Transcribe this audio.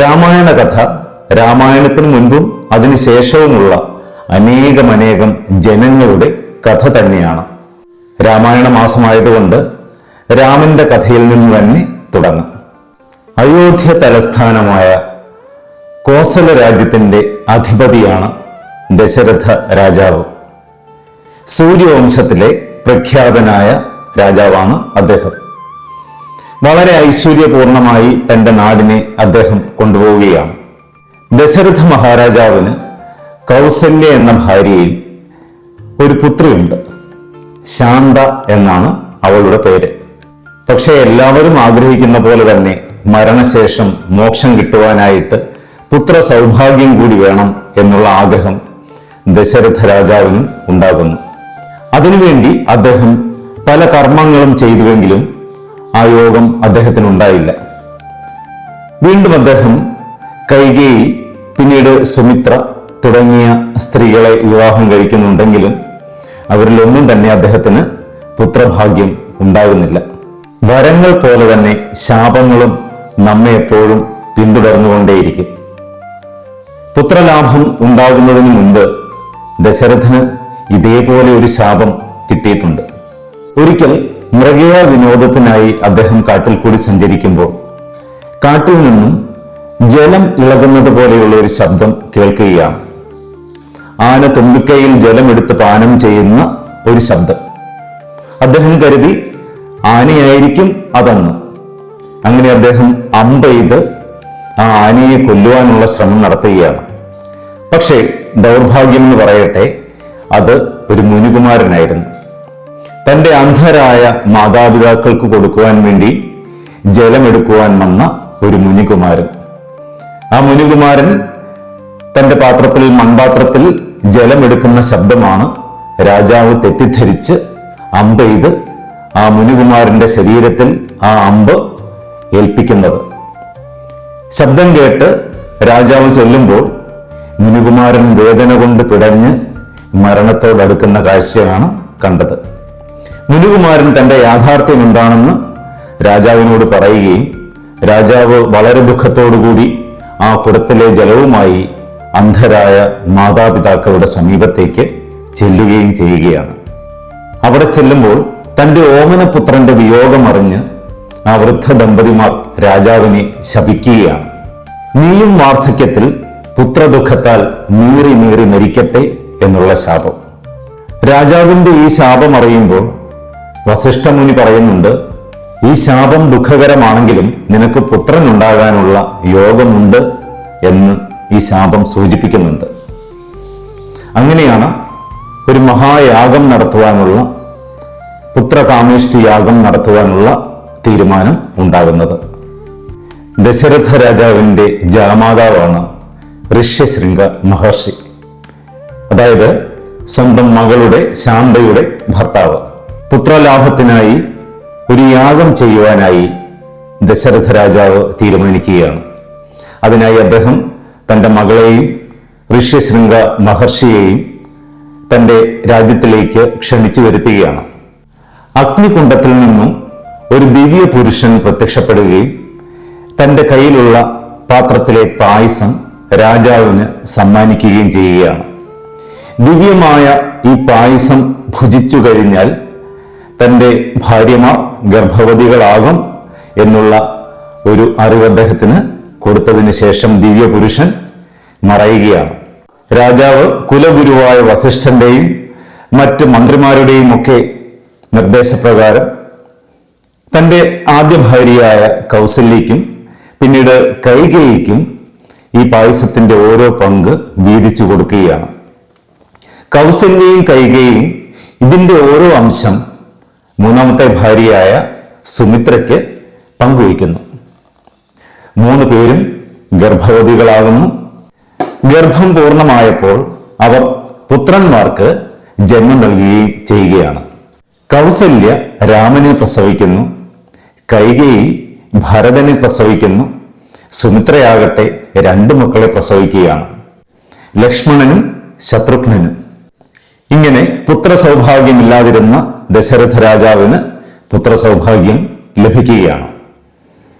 രാമായണ കഥ രാമായണത്തിന് മുൻപും അതിനുശേഷവുമുള്ള അനേകമനേകം ജനങ്ങളുടെ കഥ തന്നെയാണ്. രാമായണ മാസമായതുകൊണ്ട് രാമന്റെ കഥയിൽ നിന്ന് തന്നെ തുടങ്ങാം. അയോധ്യ തലസ്ഥാനമായ കോസല രാജ്യത്തിന്റെ അധിപതിയാണ് ദശരഥ രാജാവ്. സൂര്യവംശത്തിലെ പ്രഖ്യാതനായ രാജാവാണ് അദ്ദേഹം. വളരെ ഐശ്വര്യപൂർണമായി തന്റെ നാടിനെ അദ്ദേഹം കൊണ്ടുപോവുകയാണ്. ദശരഥ മഹാരാജാവിന് കൗസല്യ എന്ന ഭാര്യയിൽ ഒരു പുത്രിയുണ്ട്. ശാന്ത എന്നാണ് അവളുടെ പേര്. പക്ഷെ എല്ലാവരും ആഗ്രഹിക്കുന്ന പോലെ തന്നെ മരണശേഷം മോക്ഷം കിട്ടുവാനായിട്ട് പുത്ര സൗഭാഗ്യം കൂടി വേണം എന്നുള്ള ആഗ്രഹം ദശരഥ രാജാവിനും ഉണ്ടാകുന്നു. അതിനുവേണ്ടി അദ്ദേഹം പല കർമ്മങ്ങളും ചെയ്തുവെങ്കിലും ആ യോഗം അദ്ദേഹത്തിന് ഉണ്ടായില്ല വീണ്ടും അദ്ദേഹം കൈകേയി പിന്നീട് സുമിത്ര തുടങ്ങിയ സ്ത്രീകളെ വിവാഹം കഴിക്കുന്നുണ്ടെങ്കിലും അവരിലൊന്നും തന്നെ അദ്ദേഹത്തിന് പുത്രഭാഗ്യം ഉണ്ടാകുന്നില്ല. വരങ്ങൾ പോലെ തന്നെ ശാപങ്ങളും നമ്മെ എപ്പോഴും പിന്തുടർന്നുകൊണ്ടേയിരിക്കും. പുത്രലാഭം ഉണ്ടാകുന്നതിന് മുൻപ് ദശരഥന് ഇതേപോലെ ഒരു ശാപം കിട്ടിയിട്ടുണ്ട്. ഒരിക്കൽ മൃഗയ വിനോദത്തിനായി അദ്ദേഹം കാട്ടിൽ കൂടി സഞ്ചരിക്കുമ്പോൾ കാട്ടിൽ നിന്നും ജലം ഇളകുന്നത് പോലെയുള്ള ഒരു ശബ്ദം കേൾക്കുകയാണ്. ആന തുമ്പിക്കൈയിൽ ജലമെടുത്ത് പാനം ചെയ്യുന്ന ഒരു ശബ്ദം. അദ്ദേഹം കരുതി ആനയായിരിക്കും അതെന്ന്. അങ്ങനെ അദ്ദേഹം അമ്പെയ്ത് ആ ആനയെ കൊല്ലുവാനുള്ള ശ്രമം നടത്തുകയാണ്. പക്ഷേ ദൗർഭാഗ്യം എന്ന് പറയട്ടെ അത് ഒരു മുനികുമാരനായിരുന്നു. തന്റെ അന്ധരായ മാതാപിതാക്കൾക്ക് കൊടുക്കുവാൻ വേണ്ടി ജലമെടുക്കുവാൻ വന്ന ഒരു മുനികുമാരൻ. ആ മുനികുമാരൻ തന്റെ പാത്രത്തിൽ മൺപാത്രത്തിൽ ജലമെടുക്കുന്ന ശബ്ദമാണ് രാജാവ് തെറ്റിദ്ധരിച്ച് അമ്പെയ്ത് ആ മുനികുമാരന്റെ ശരീരത്തിൽ ആ അമ്പ് ഏൽപ്പിക്കുന്നത്. ശബ്ദം കേട്ട് രാജാവ് ചെല്ലുമ്പോൾ മുനികുമാരൻ വേദന കൊണ്ട് പിടഞ്ഞ് മരണത്തോടടുക്കുന്ന കാഴ്ചയാണ് കണ്ടത്. മുനികുമാരൻ തന്റെ യാഥാർത്ഥ്യം എന്താണെന്ന് രാജാവിനോട് പറയുകയും രാജാവ് വളരെ ദുഃഖത്തോടുകൂടി ആ കുടത്തിലെ ജലവുമായി അന്ധരായ മാതാപിതാക്കളുടെ സമീപത്തേക്ക് ചെല്ലുകയും ചെയ്യുകയാണ്. അവിടെ ചെല്ലുമ്പോൾ തന്റെ ഓമനപുത്രന്റെ വിയോഗമറിഞ്ഞ് ആ വൃദ്ധ ദമ്പതിമാർ രാജാവിനെ ശപിക്കുകയാണ്. നീയും വാർദ്ധക്യത്തിൽ പുത്രദുഃഖത്താൽ നീറി നീറി മരിക്കട്ടെ എന്നുള്ള ശാപം. രാജാവിന്റെ ഈ ശാപം അറിയുമ്പോൾ വസിഷ്ഠമുനി പറയുന്നുണ്ട് ഈ ശാപം ദുഃഖകരമാണെങ്കിലും നിനക്ക് പുത്രൻ ഉണ്ടാകാനുള്ള യോഗമുണ്ട് എന്ന് ഈ ശാപം സൂചിപ്പിക്കുന്നുണ്ട്. അങ്ങനെയാണ് ഒരു മഹായാഗം നടത്തുവാനുള്ള പുത്രകാമേഷ്ടി യാഗം നടത്തുവാനുള്ള തീരുമാനം ഉണ്ടാകുന്നത്. ദശരഥ രാജാവിന്റെ ജാമാതാവാണ് ഋഷ്യശൃംഗ മഹർഷി. അതായത് സ്വന്തം മകളുടെ ശാന്തയുടെ ഭർത്താവ്. പുത്രലാഭത്തിനായി ഒരു യാഗം ചെയ്യുവാനായി ദശരഥ രാജാവ് തീരുമാനിക്കുകയാണ്. അതിനായി അദ്ദേഹം തന്റെ മകളെയും ഋഷ്യശൃംഗ മഹർഷിയെയും തന്റെ രാജ്യത്തിലേക്ക് ക്ഷണിച്ചു വരുത്തുകയാണ്. അഗ്നികുണ്ഡത്തിൽ നിന്നും ഒരു ദിവ്യ പുരുഷൻ പ്രത്യക്ഷപ്പെടുകയും തന്റെ കയ്യിലുള്ള പാത്രത്തിലെ പായസം രാജാവിന് സമ്മാനിക്കുകയും ചെയ്യുകയാണ്. ദിവ്യമായ ഈ പായസം ഭുജിച്ചു കഴിഞ്ഞാൽ തന്റെ ഭാര്യമാർ ഗർഭവതികളാകും എന്നുള്ള ഒരു അറിവ് അദ്ദേഹത്തിന് കൊടുത്തതിന് ശേഷം ദിവ്യപുരുഷൻ മറയുകയാണ്. രാജാവ് കുലഗുരുവായ വസിഷ്ഠന്റെയും മറ്റ് മന്ത്രിമാരുടെയും ഒക്കെ നിർദ്ദേശപ്രകാരം തന്റെ ആദ്യ ഭാര്യയായ കൗസല്യയ്ക്കും പിന്നീട് കൈകേയിക്കും ഈ പായസത്തിന്റെ ഓരോ പങ്ക് വീതിച്ചു കൊടുക്കുകയാണ്. കൗസല്യയും കൈകയും ഇതിന്റെ ഓരോ അംശം മൂന്നാമത്തെ ഭാര്യയായ സുമിത്രയ്ക്ക് പങ്കുവയ്ക്കുന്നു. മൂന്ന് പേരും ഗർഭവതികളാകുന്നു. ഗർഭം പൂർണമായപ്പോൾ അവർ പുത്രന്മാർക്ക് ജന്മം നൽകുകയും ചെയ്യുകയാണ്. കൗസല്യ രാമനെ പ്രസവിക്കുന്നു. കൈകേയി ഭരതനെ പ്രസവിക്കുന്നു. സുമിത്രയാകട്ടെ രണ്ട് മക്കളെ പ്രസവിക്കുകയാണ്. ലക്ഷ്മണനും ശത്രുഘ്നനും. ഇങ്ങനെ പുത്രസൗഭാഗ്യമില്ലാതിരുന്ന ദശരഥ രാജാവിന് പുത്രസൗഭാഗ്യം ലഭിക്കുകയാണ്.